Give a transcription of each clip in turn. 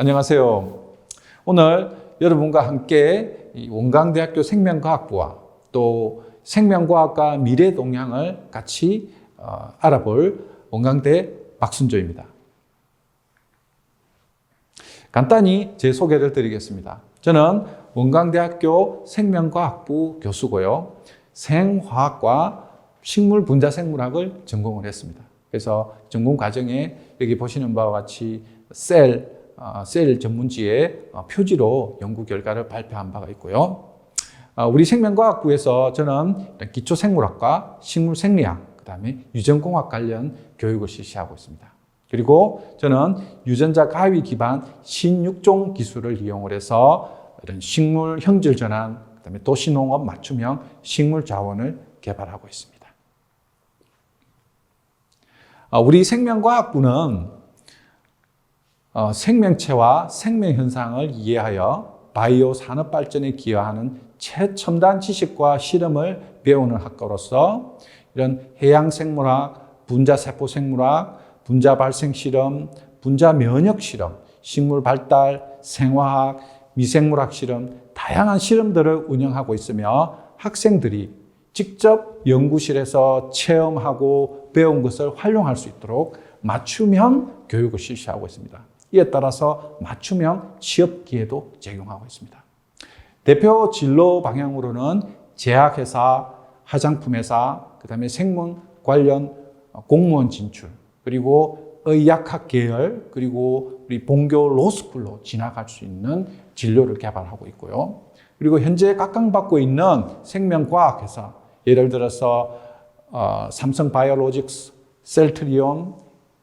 안녕하세요. 오늘 여러분과 함께 이 원광대학교 생명과학부와 또 생명과학과 미래 동향을 같이 어, 알아볼 원광대 박순조입니다. 간단히 제 소개를 드리겠습니다. 저는 원광대학교 생명과학부 교수고요. 생화학과 식물 분자 생물학을 전공을 했습니다. 그래서 전공 과정에 여기 보시는 바와 같이 셀, 어, 셀 전문지의 어, 표지로 연구 결과를 발표한 바가 있고요. 어, 우리 생명과학부에서 저는 기초 생물학과 식물 생리학, 그 다음에 유전공학 관련 교육을 실시하고 있습니다. 그리고 저는 유전자 가위 기반 신육종 기술을 이용을 해서 이런 식물 형질 전환, 그 다음에 도시농업 맞춤형 식물 자원을 개발하고 있습니다. 아, 우리 생명과학부는 어, 생명체와 생명 현상을 이해하여 바이오 산업 발전에 기여하는 최첨단 지식과 실험을 배우는 학과로서 이런 해양 생물학, 분자 세포 생물학, 분자 발생 실험, 분자 면역 실험, 식물 발달, 생화학, 미생물학 실험, 다양한 실험들을 운영하고 있으며 학생들이 직접 연구실에서 체험하고 배운 것을 활용할 수 있도록 맞춤형 교육을 실시하고 있습니다. 이에 따라서 맞춤형 취업 기회도 제공하고 있습니다. 대표 진로 방향으로는 제약회사, 화장품회사, 그 다음에 생명 관련 공무원 진출, 그리고 의약학 계열, 그리고 우리 본교 로스쿨로 진학할 수 있는 진로를 개발하고 있고요. 그리고 현재 각광받고 있는 생명과학회사, 예를 들어서 어, 삼성 바이오로직스, 셀트리온,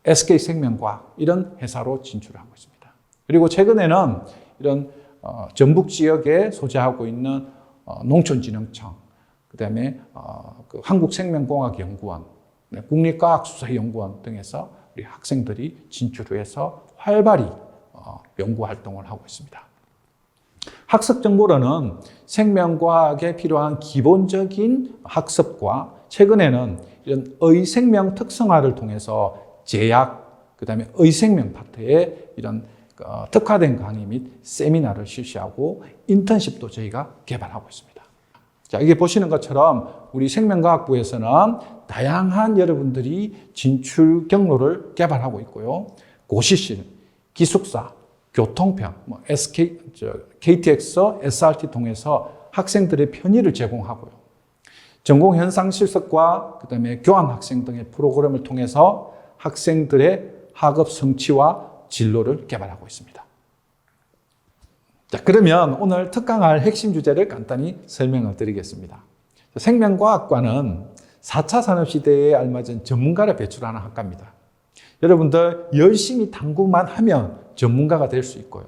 SK 생명과학 이런 회사로 진출하고 있습니다. 그리고 최근에는 이런 어, 전북 지역에 소재하고 있는 어, 농촌진흥청, 그다음에 어, 그 한국생명공학연구원, 네, 국립과학수사연구원 등에서 우리 학생들이 진출해서 활발히 어, 연구 활동을 하고 있습니다. 학습 정보로는 생명과학에 필요한 기본적인 학습과 최근에는 이런 의생명 특성화를 통해서 제약, 그 다음에 의생명 파트에 이런 어, 특화된 강의 및 세미나를 실시하고 인턴십도 저희가 개발하고 있습니다. 자, 이게 보시는 것처럼 우리 생명과학부에서는 다양한 여러분들이 진출 경로를 개발하고 있고요. 고시실, 기숙사, 교통편, 뭐 SK, 저, KTX, SRT 통해서 학생들의 편의를 제공하고요. 전공 현상 실습과 그다음에 교환 학생 등의 프로그램을 통해서 학생들의 학업 성취와 진로를 개발하고 있습니다. 자, 그러면 오늘 특강할 핵심 주제를 간단히 설명을 드리겠습니다. 생명과학과는 4차 산업시대에 알맞은 전문가를 배출하는 학과입니다. 여러분들 열심히 탐구만 하면 전문가가 될 수 있고요.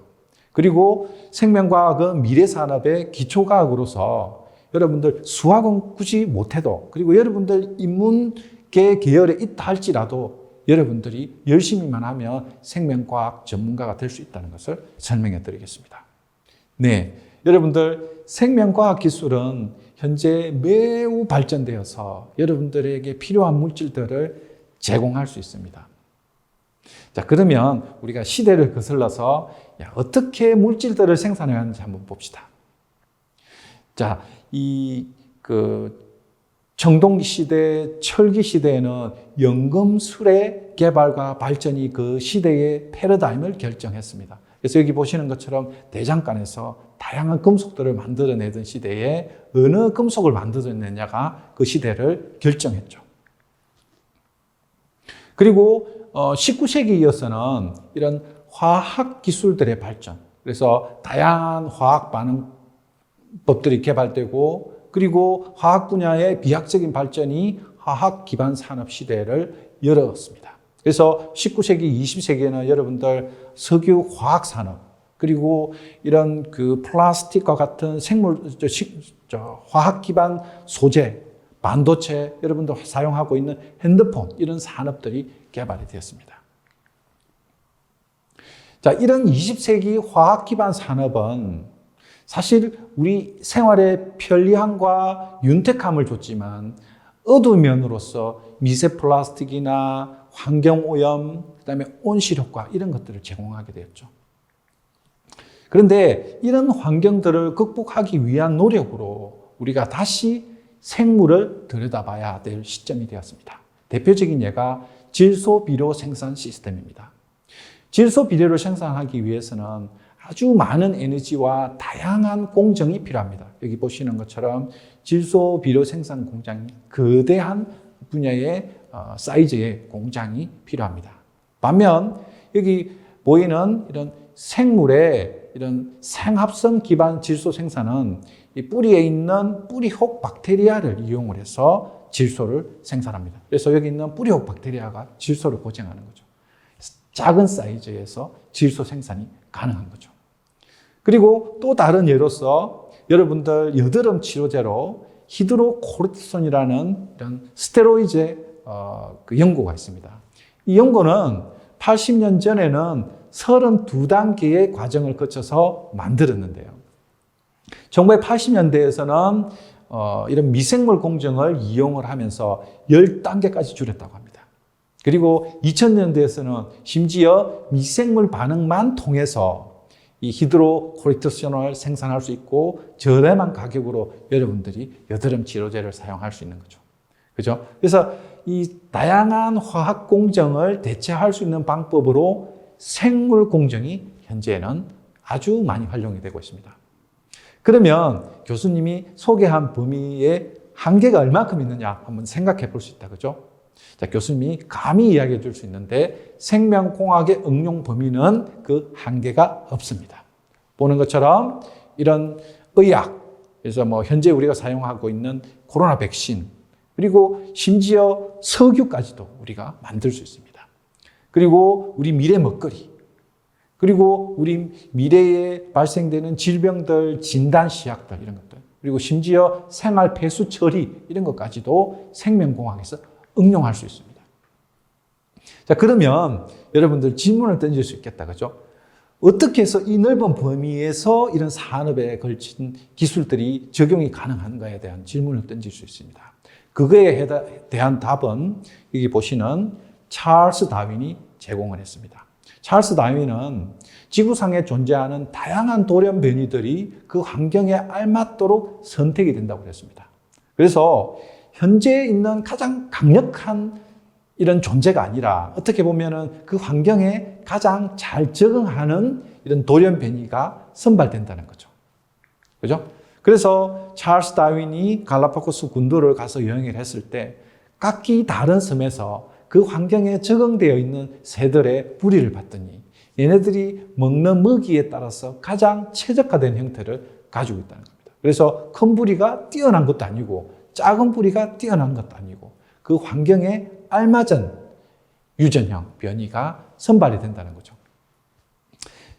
그리고 생명과학은 미래산업의 기초과학으로서 여러분들 수학은 굳이 못해도 그리고 여러분들 인문계 계열에 있다 할지라도 여러분들이 열심히만 하면 생명과학 전문가가 될 수 있다는 것을 설명해 드리겠습니다. 네. 여러분들 생명과학 기술은 현재 매우 발전되어서 여러분들에게 필요한 물질들을 제공할 수 있습니다. 자, 그러면 우리가 시대를 거슬러서 야, 어떻게 물질들을 생산해야 하는지 한번 봅시다. 자, 이, 그, 청동기 시대, 철기 시대에는 연금술의 개발과 발전이 그 시대의 패러다임을 결정했습니다. 그래서 여기 보시는 것처럼 대장간에서 다양한 금속들을 만들어내던 시대에 어느 금속을 만들어내냐가 그 시대를 결정했죠. 그리고 19세기에 어, 이어서는 이런 화학 기술들의 발전, 그래서 다양한 화학 반응법들이 개발되고 그리고 화학 분야의 비약적인 발전이 화학 기반 산업 시대를 열었습니다. 그래서 19세기, 20세기에는 여러분들 석유 화학 산업, 그리고 이런 그 플라스틱과 같은 생물, 저, 저, 화학 기반 소재, 반도체, 여러분들 사용하고 있는 핸드폰, 이런 산업들이 개발이 되었습니다. 자, 이런 20세기 화학 기반 산업은 사실 우리 생활의 편리함과 윤택함을 줬지만 어두운 면으로서 미세 플라스틱이나 환경 오염, 그다음에 온실 효과 이런 것들을 제공하게 되었죠. 그런데 이런 환경들을 극복하기 위한 노력으로 우리가 다시 생물을 들여다봐야 될 시점이 되었습니다. 대표적인 예가 질소 비료 생산 시스템입니다. 질소 비료를 생산하기 위해서는 아주 많은 에너지와 다양한 공정이 필요합니다. 여기 보시는 것처럼 질소 비료 생산 공장이 거대한 분야의 어, 사이즈의 공장이 필요합니다. 반면 여기 보이는 이런 생물의 이런 생합성 기반 질소 생산은 이 뿌리에 있는 뿌리혹 박테리아를 이용을 해서 질소를 생산합니다. 그래서 여기 있는 뿌리혹 박테리아가 질소를 고정하는 거죠. 작은 사이즈에서 질소 생산이 가능한 거죠. 그리고 또 다른 예로서 여러분들 여드름 치료제로 히드로코르티손이라는 이런 스테로이드 어, 그 연고가 있습니다. 이 연고는 80년 전에는 32단계의 과정을 거쳐서 만들었는데요. 1980년대에서는 어, 이런 미생물 공정을 이용을 하면서 10단계까지 줄였다고 합니다. 그리고 2000년대에서는 심지어 미생물 반응만 통해서 이 히드로코르티손을 생산할 수 있고 저렴한 가격으로 여러분들이 여드름 치료제를 사용할 수 있는 거죠. 그죠? 그래서 이 다양한 화학 공정을 대체할 수 있는 방법으로 생물 공정이 현재는 아주 많이 활용이 되고 있습니다. 그러면 교수님이 소개한 범위의 한계가 얼마큼 있느냐 한번 생각해 볼 수 있다. 그죠? 자, 교수님이 감히 이야기해 줄 수 있는데 생명공학의 응용 범위는 그 한계가 없습니다. 보는 것처럼 이런 의학, 그래서 뭐 현재 우리가 사용하고 있는 코로나 백신, 그리고 심지어 석유까지도 우리가 만들 수 있습니다. 그리고 우리 미래 먹거리, 그리고 우리 미래에 발생되는 질병들 진단 시약들 이런 것들, 그리고 심지어 생활 폐수 처리 이런 것까지도 생명공학에서 응용할 수 있습니다. 자, 그러면 여러분들 질문을 던질 수 있겠다. 그죠? 어떻게 해서 이 넓은 범위에서 이런 산업에 걸친 기술들이 적용이 가능한가에 대한 질문을 던질 수 있습니다. 그거에 대한 답은 여기 보시는 찰스 다윈이 제공을 했습니다. 찰스 다윈은 지구상에 존재하는 다양한 돌연 변이들이 그 환경에 알맞도록 선택이 된다고 그랬습니다. 그래서 현재 있는 가장 강력한 이런 존재가 아니라 어떻게 보면은 그 환경에 가장 잘 적응하는 이런 돌연 변이가 선발된다는 거죠. 그죠? 그래서 찰스 다윈이 갈라파고스 군도를 가서 여행을 했을 때 각기 다른 섬에서 그 환경에 적응되어 있는 새들의 뿌리를 봤더니 얘네들이 먹는 먹이에 따라서 가장 최적화된 형태를 가지고 있다는 겁니다. 그래서 큰 뿌리가 뛰어난 것도 아니고 작은 뿌리가 뛰어난 것도 아니고 그 환경에 알맞은 유전형 변이가 선발이 된다는 거죠.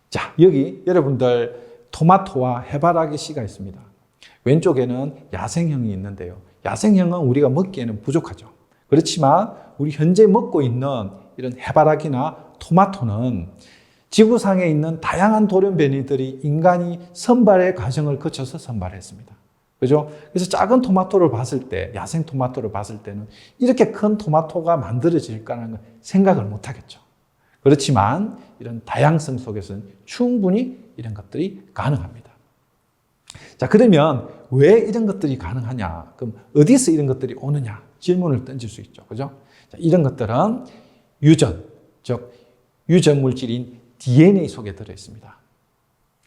자, 여기 여러분들 토마토와 해바라기 씨가 있습니다. 왼쪽에는 야생형이 있는데요. 야생형은 우리가 먹기에는 부족하죠. 그렇지만 우리 현재 먹고 있는 이런 해바라기나 토마토는 지구상에 있는 다양한 돌연변이들이 인간이 선발의 과정을 거쳐서 선발했습니다. 그죠? 그래서 작은 토마토를 봤을 때, 야생 토마토를 봤을 때는 이렇게 큰 토마토가 만들어질 거라는 생각을 못 하겠죠. 그렇지만 이런 다양성 속에서는 충분히 이런 것들이 가능합니다. 자, 그러면 왜 이런 것들이 가능하냐? 그럼 어디서 이런 것들이 오느냐? 질문을 던질 수 있죠. 그죠? 자, 이런 것들은 유전, 즉, 유전 물질인 DNA 속에 들어 있습니다.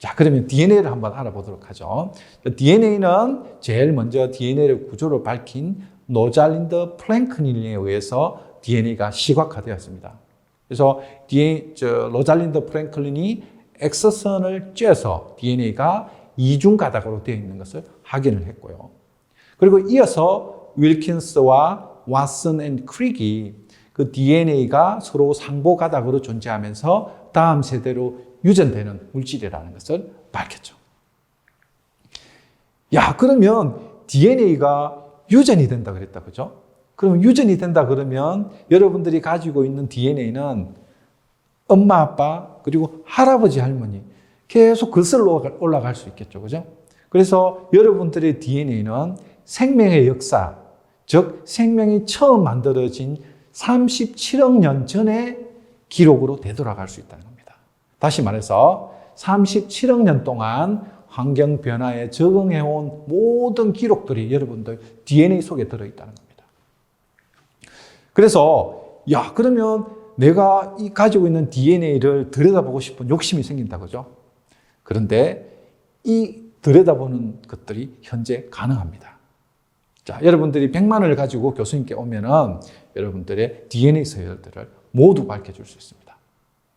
자, 그러면 DNA를 한번 알아보도록 하죠. DNA는 제일 먼저 DNA의 구조를 밝힌 노잘린드 플랭크닌에 의해서 DNA가 시각화되었습니다. 그래서 DNA, 저, 로잘린드 프랭클린이 엑서선을 쬐서 DNA가 이중 가닥으로 되어 있는 것을 확인을 했고요. 그리고 이어서 윌킨스와 왓슨 앤 크릭이 그 DNA가 서로 상보 가닥으로 존재하면서 다음 세대로 유전되는 물질이라는 것을 밝혔죠. 야, 그러면 DNA가 유전이 된다 그랬다. 그죠? 그러면 유전이 된다 그러면 여러분들이 가지고 있는 DNA는 엄마, 아빠, 그리고 할아버지, 할머니 계속 거슬러 올라갈 수 있겠죠. 그죠? 그래서 여러분들의 DNA는 생명의 역사, 즉 생명이 처음 만들어진 37억 년 전의 기록으로 되돌아갈 수 있다는 겁니다. 다시 말해서 37억 년 동안 환경 변화에 적응해온 모든 기록들이 여러분들 DNA 속에 들어있다는 겁니다. 그래서, 야, 그러면 내가 이 가지고 있는 DNA를 들여다보고 싶은 욕심이 생긴다, 그죠? 그런데 이 들여다보는 것들이 현재 가능합니다. 자, 여러분들이 100만 원을 가지고 교수님께 오면은 여러분들의 DNA 서열들을 모두 밝혀줄 수 있습니다.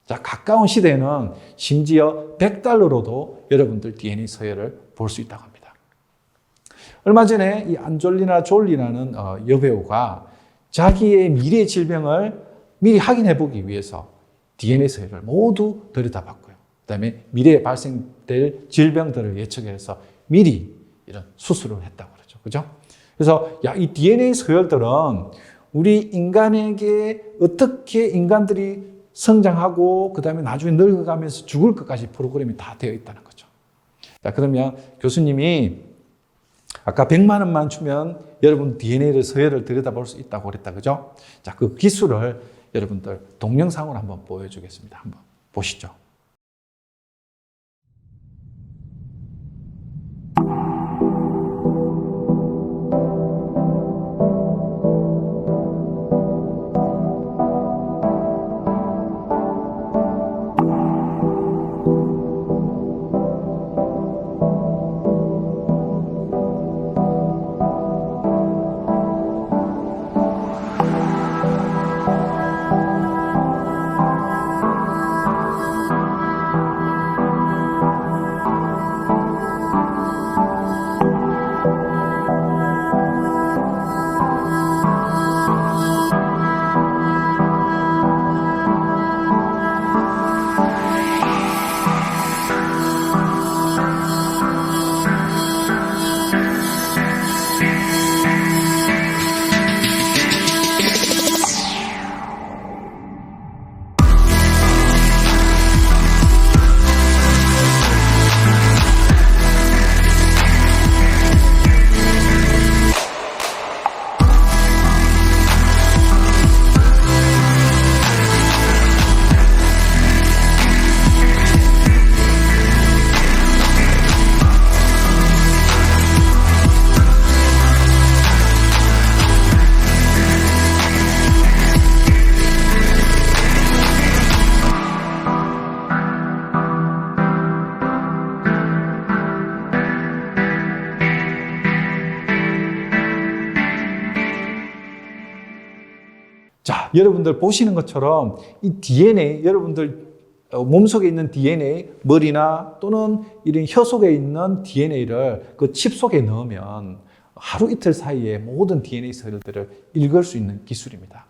자, 가까운 시대에는 심지어 100달러로도 여러분들 DNA 서열을 볼 수 있다고 합니다. 얼마 전에 이 안졸리나 졸리라는 어, 여배우가 자기의 미래 질병을 미리 확인해 보기 위해서 DNA 서열을 모두 들여다봤고요. 그 다음에 미래에 발생될 질병들을 예측해서 미리 이런 수술을 했다고 그러죠. 그죠? 그래서 야, 이 DNA 서열들은 우리 인간에게 어떻게 인간들이 성장하고 그 다음에 나중에 늙어가면서 죽을 것까지 프로그램이 다 되어 있다는 거죠. 자, 그러면 교수님이 아까 100만 원만 주면 여러분 DNA를 서열을 들여다볼 수 있다고 그랬다. 그죠? 자, 그 기술을 여러분들 동영상으로 한번 보여주겠습니다. 한번 보시죠. 여러분들 보시는 것처럼 이 DNA, 여러분들 어, 몸속에 있는 DNA, 머리나 또는 이런 혀 속에 있는 DNA를 그 칩 속에 넣으면 하루 이틀 사이에 모든 DNA 서열들을 읽을 수 있는 기술입니다.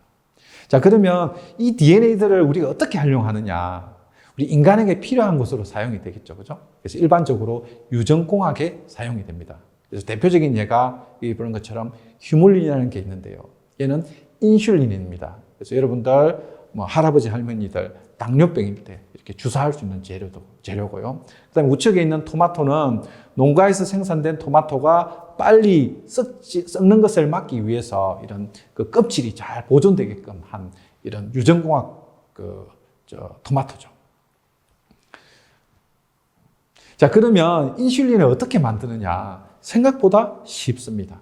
자, 그러면 이 DNA들을 우리가 어떻게 활용하느냐? 우리 인간에게 필요한 것으로 사용이 되겠죠. 그죠? 그래서 일반적으로 유전공학에 사용이 됩니다. 그래서 대표적인 예가 이런 것처럼 휴물린이라는 게 있는데요. 얘는 인슐린입니다. 그래서 여러분들 뭐 할아버지 할머니들 당뇨병일 때 이렇게 주사할 수 있는 재료도 재료고요. 그다음에 우측에 있는 토마토는 농가에서 생산된 토마토가 빨리 썩지, 썩는 것을 막기 위해서 이런 그 껍질이 잘 보존되게끔 한 이런 유전공학 그 저 토마토죠. 자, 그러면 인슐린을 어떻게 만드느냐? 생각보다 쉽습니다.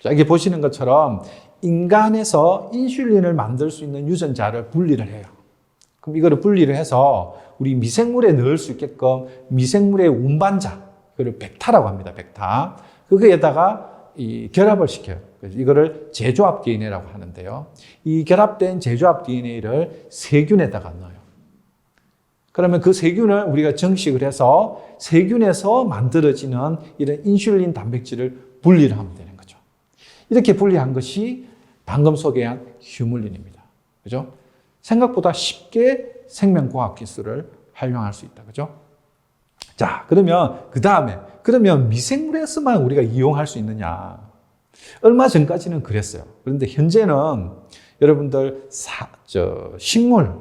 자, 여기 보시는 것처럼 인간에서 인슐린을 만들 수 있는 유전자를 분리를 해요. 그럼 이거를 분리를 해서 우리 미생물에 넣을 수 있게끔 미생물의 운반자, 이거를 벡타라고 합니다. 벡타. 거기에다가 이 결합을 시켜요. 그래서 이거를 제조합 DNA라고 하는데요. 이 결합된 제조합 DNA를 세균에다가 넣어요. 그러면 그 세균을 우리가 정식을 해서 세균에서 만들어지는 이런 인슐린 단백질을 분리를 하면 거죠. 이렇게 분리한 것이 방금 소개한 휴물린입니다. 그죠? 생각보다 쉽게 생명공학 기술을 활용할 수 있다. 그죠? 자, 그러면 그 다음에 그러면 미생물에서만 우리가 이용할 수 있느냐? 얼마 전까지는 그랬어요. 그런데 현재는 여러분들 사, 저, 식물,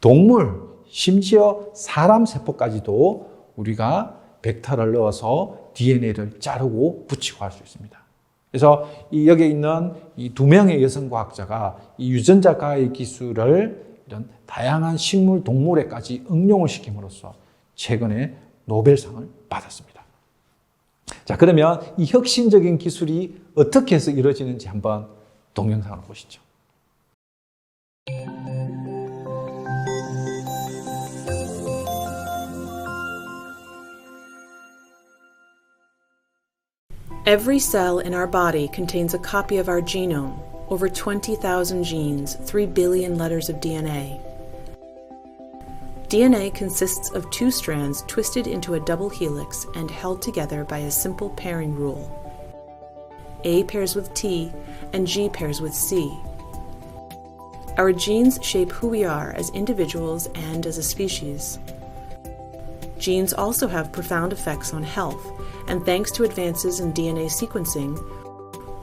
동물, 심지어 사람 세포까지도 우리가 벡터를 넣어서 DNA를 자르고 붙이고 할 수 있습니다. 그래서 이 여기에 있는 이 두 명의 여성 과학자가 이 유전자 가해 기술을 이런 다양한 식물, 동물에까지 응용을 시킴으로써 최근에 노벨상을 받았습니다. 자, 그러면 이 혁신적인 기술이 어떻게 해서 이루어지는지 한번 동영상을 보시죠. Every cell in our body contains a copy of our genome, over 20,000 genes, 3 billion letters of DNA. DNA consists of two strands twisted into a double helix and held together by a simple pairing rule. A pairs with T and G pairs with C. Our genes shape who we are as individuals and as a species. Genes also have profound effects on health, and thanks to advances in DNA sequencing,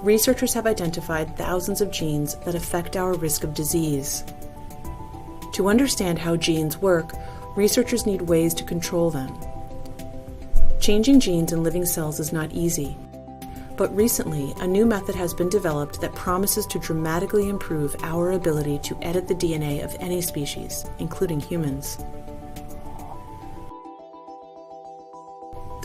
researchers have identified thousands of genes that affect our risk of disease. To understand how genes work, researchers need ways to control them. Changing genes in living cells is not easy, but recently a new method has been developed that promises to dramatically improve our ability to edit the DNA of any species, including humans.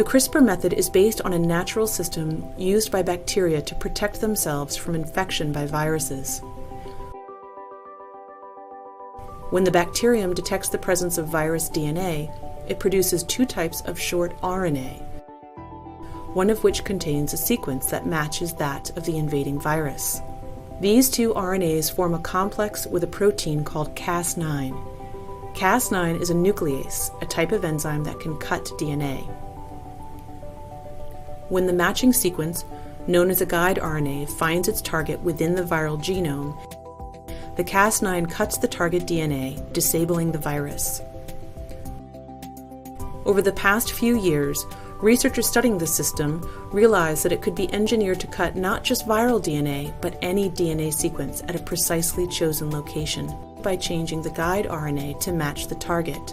The CRISPR method is based on a natural system used by bacteria to protect themselves from infection by viruses. When the bacterium detects the presence of virus DNA, it produces two types of short RNA, one of which contains a sequence that matches that of the invading virus. These two RNAs form a complex with a protein called Cas9. Cas9 is a nuclease, a type of enzyme that can cut DNA. When the matching sequence, known as a guide RNA, finds its target within the viral genome, the Cas9 cuts the target DNA, disabling the virus. Over the past few years, researchers studying this system realized that it could be engineered to cut not just viral DNA, but any DNA sequence at a precisely chosen location by changing the guide RNA to match the target.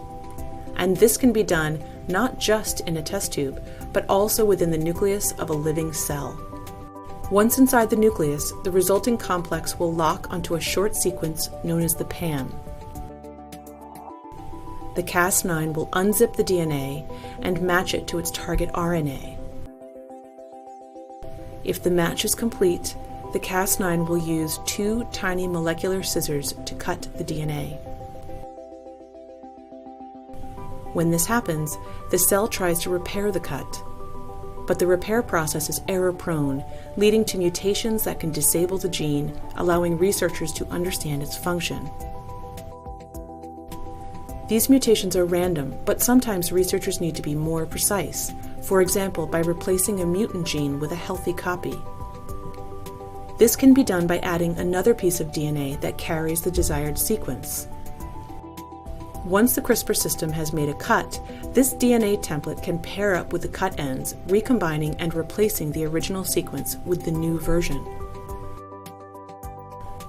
And this can be done not just in a test tube, but also within the nucleus of a living cell. Once inside the nucleus, the resulting complex will lock onto a short sequence known as the PAM. The Cas9 will unzip the DNA and match it to its target RNA. If the match is complete, the Cas9 will use two tiny molecular scissors to cut the DNA. When this happens, the cell tries to repair the cut. But the repair process is error prone, leading to mutations that can disable the gene, allowing researchers to understand its function. These mutations are random, but sometimes researchers need to be more precise, for example, by replacing a mutant gene with a healthy copy. This can be done by adding another piece of DNA that carries the desired sequence. Once the CRISPR system has made a cut, this DNA template can pair up with the cut ends, recombining and replacing the original sequence with the new version.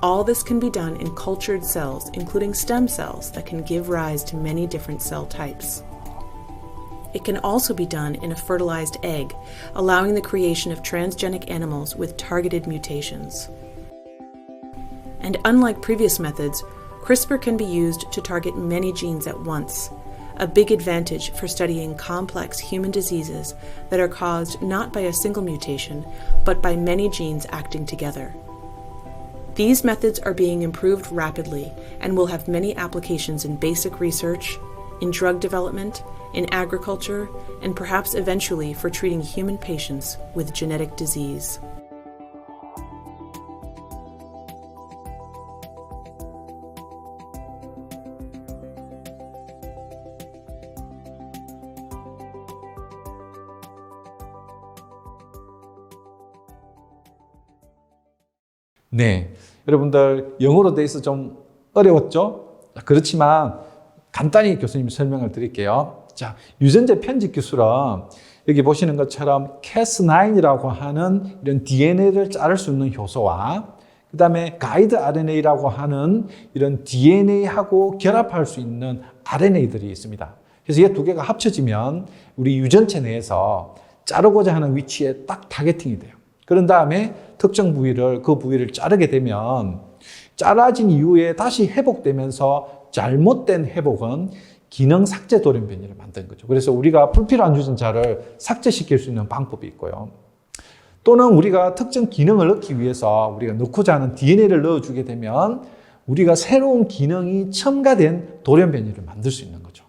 All this can be done in cultured cells, including stem cells that can give rise to many different cell types. It can also be done in a fertilized egg, allowing the creation of transgenic animals with targeted mutations. And unlike previous methods, CRISPR can be used to target many genes at once, a big advantage for studying complex human diseases that are caused not by a single mutation, but by many genes acting together. These methods are being improved rapidly and will have many applications in basic research, in drug development, in agriculture, and perhaps eventually for treating human patients with genetic disease. 여러분들 영어로 돼 있어 좀 어려웠죠? 그렇지만 간단히 교수님 설명을 드릴게요. 자, 유전자 편집 기술은 여기 보시는 것처럼 Cas9이라고 하는 이런 DNA를 자를 수 있는 효소와 그 다음에 가이드 RNA라고 하는 이런 DNA하고 결합할 수 있는 RNA들이 있습니다. 그래서 이 두 개가 합쳐지면 우리 유전체 내에서 자르고자 하는 위치에 딱 타겟팅이 돼요. 그런 다음에 특정 부위를 그 부위를 자르게 되면 잘라진 이후에 다시 회복되면서 잘못된 회복은 기능 삭제 돌연변이를 만드는 거죠. 그래서 우리가 불필요한 유전자를 삭제시킬 수 있는 방법이 있고요. 또는 우리가 특정 기능을 넣기 위해서 우리가 넣고자 하는 DNA를 넣어주게 되면 우리가 새로운 기능이 첨가된 돌연변이를 만들 수 있는 거죠.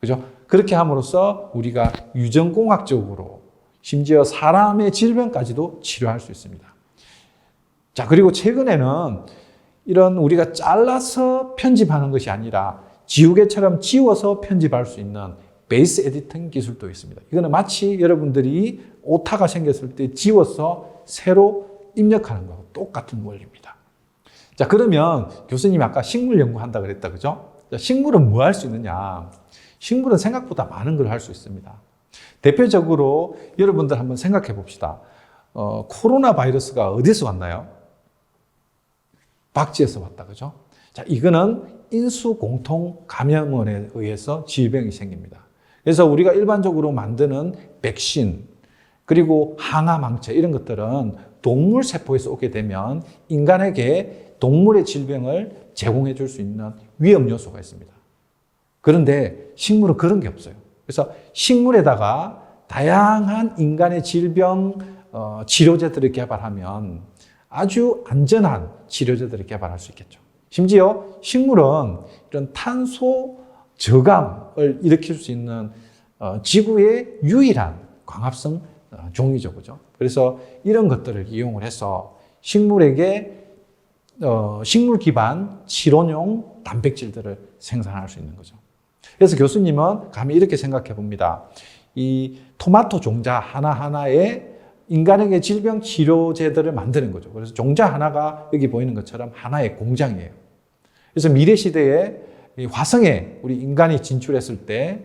그죠? 그렇게 함으로써 우리가 유전공학적으로 심지어 사람의 질병까지도 치료할 수 있습니다. 자, 그리고 최근에는 이런 우리가 잘라서 편집하는 것이 아니라 지우개처럼 지워서 편집할 수 있는 베이스 에디팅 기술도 있습니다. 이거는 마치 여러분들이 오타가 생겼을 때 지워서 새로 입력하는 거하고 똑같은 원리입니다. 자, 그러면 교수님이 아까 식물 연구한다 그랬다, 그죠? 자, 식물은 뭐 할 수 있느냐? 식물은 생각보다 많은 걸 할 수 있습니다. 대표적으로 여러분들 한번 생각해 봅시다. 어, 코로나 바이러스가 어디서 왔나요? 박쥐에서 왔다, 그죠? 자, 이거는 인수 공통 감염원에 의해서 질병이 생깁니다. 그래서 우리가 일반적으로 만드는 백신, 그리고 항암항체 이런 것들은 동물 세포에서 오게 되면 인간에게 동물의 질병을 제공해 줄 수 있는 위험 요소가 있습니다. 그런데 식물은 그런 게 없어요. 그래서 식물에다가 다양한 인간의 질병 어, 치료제들을 개발하면 아주 안전한 치료제들을 개발할 수 있겠죠. 심지어 식물은 이런 탄소 저감을 일으킬 수 있는 어, 지구의 유일한 광합성 어, 종이죠, 그죠? 그래서 이런 것들을 이용을 해서 식물에게 어, 식물 기반 치료용 단백질들을 생산할 수 있는 거죠. 그래서 교수님은 감히 이렇게 생각해 봅니다. 이 토마토 종자 하나하나에 인간에게 질병 치료제들을 만드는 거죠. 그래서 종자 하나가 여기 보이는 것처럼 하나의 공장이에요. 그래서 미래 시대에 이 화성에 우리 인간이 진출했을 때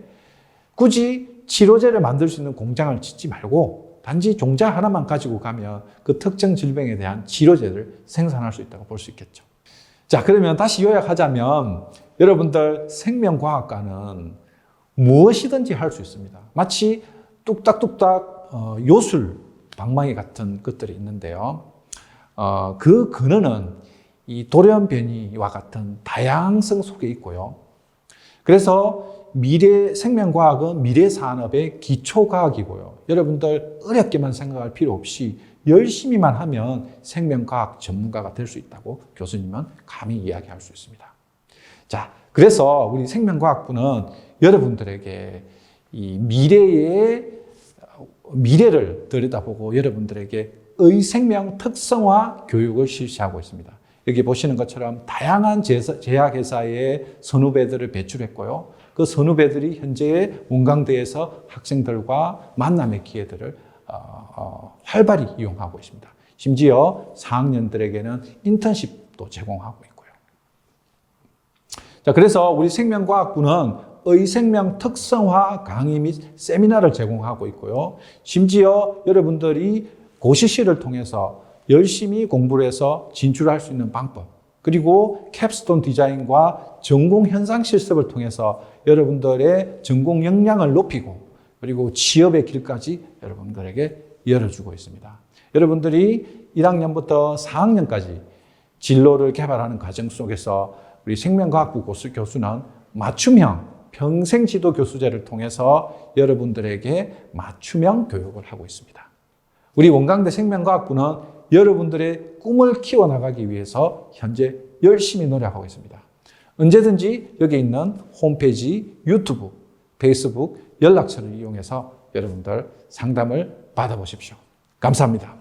굳이 치료제를 만들 수 있는 공장을 짓지 말고 단지 종자 하나만 가지고 가면 그 특정 질병에 대한 치료제를 생산할 수 있다고 볼 수 있겠죠. 자, 그러면 다시 요약하자면 여러분들 생명과학과는 무엇이든지 할 수 있습니다. 마치 뚝딱뚝딱 어, 요술 방망이 같은 것들이 있는데요. 어, 그 근원은 이 돌연변이와 같은 다양성 속에 있고요. 그래서 미래 생명과학은 미래 산업의 기초과학이고요. 여러분들 어렵게만 생각할 필요 없이 열심히만 하면 생명과학 전문가가 될 수 있다고 교수님은 감히 이야기할 수 있습니다. 자, 그래서 우리 생명과학부는 여러분들에게 이 미래의 미래를 들여다보고 여러분들에게 의생명 특성화 교육을 실시하고 있습니다. 여기 보시는 것처럼 다양한 제약회사의 선후배들을 배출했고요. 그 선후배들이 현재의 원광대에서 학생들과 만남의 기회들을 어, 어, 활발히 이용하고 있습니다. 심지어 4학년들에게는 인턴십도 제공하고 있고요. 자, 그래서 우리 생명과학부는 의생명 특성화 강의 및 세미나를 제공하고 있고요. 심지어 여러분들이 고시실을 통해서 열심히 공부를 해서 진출할 수 있는 방법, 그리고 캡스톤 디자인과 전공 현상 실습을 통해서 여러분들의 전공 역량을 높이고 그리고 취업의 길까지 여러분들에게 열어주고 있습니다. 여러분들이 1학년부터 4학년까지 진로를 개발하는 과정 속에서 우리 생명과학부 교수, 교수는 맞춤형 평생 지도 교수제를 통해서 여러분들에게 맞춤형 교육을 하고 있습니다. 우리 원광대 생명과학부는 여러분들의 꿈을 키워나가기 위해서 현재 열심히 노력하고 있습니다. 언제든지 여기 있는 홈페이지, 유튜브, 페이스북, 연락처를 이용해서 여러분들 상담을 받아보십시오. 감사합니다.